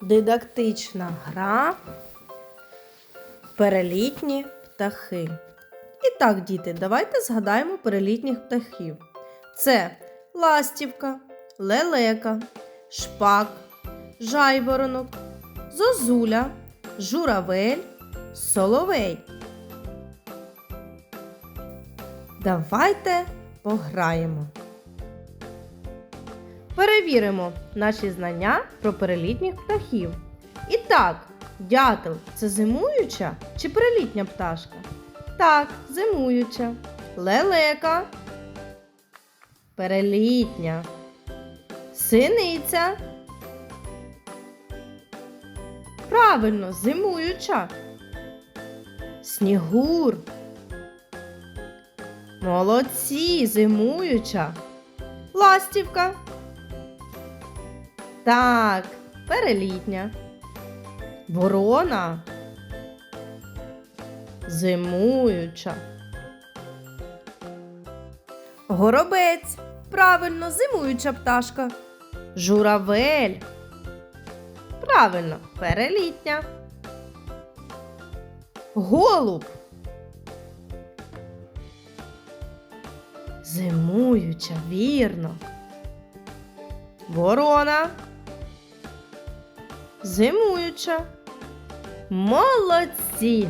Дидактична гра Перелітні птахи. І так, діти, давайте згадаємо перелітніх птахів. Це ластівка, лелека, шпак, жайворонок, зозуля, журавель, соловей. Давайте пограємо. Перевіримо наші знання про перелітніх птахів. І так, дятел це зимуюча чи перелітня пташка? Так, зимуюча. Лелека. Перелітня. Синиця. Правильно, зимуюча. Снігур. Молодці, зимуюча. Ластівка. Так, перелітня. Ворона. Зимуюча. Горобець. Правильно, зимуюча пташка. Журавель. Правильно, перелітня. Голуб. Зимуюча, вірно. Ворона. Зимуюча. Молодці!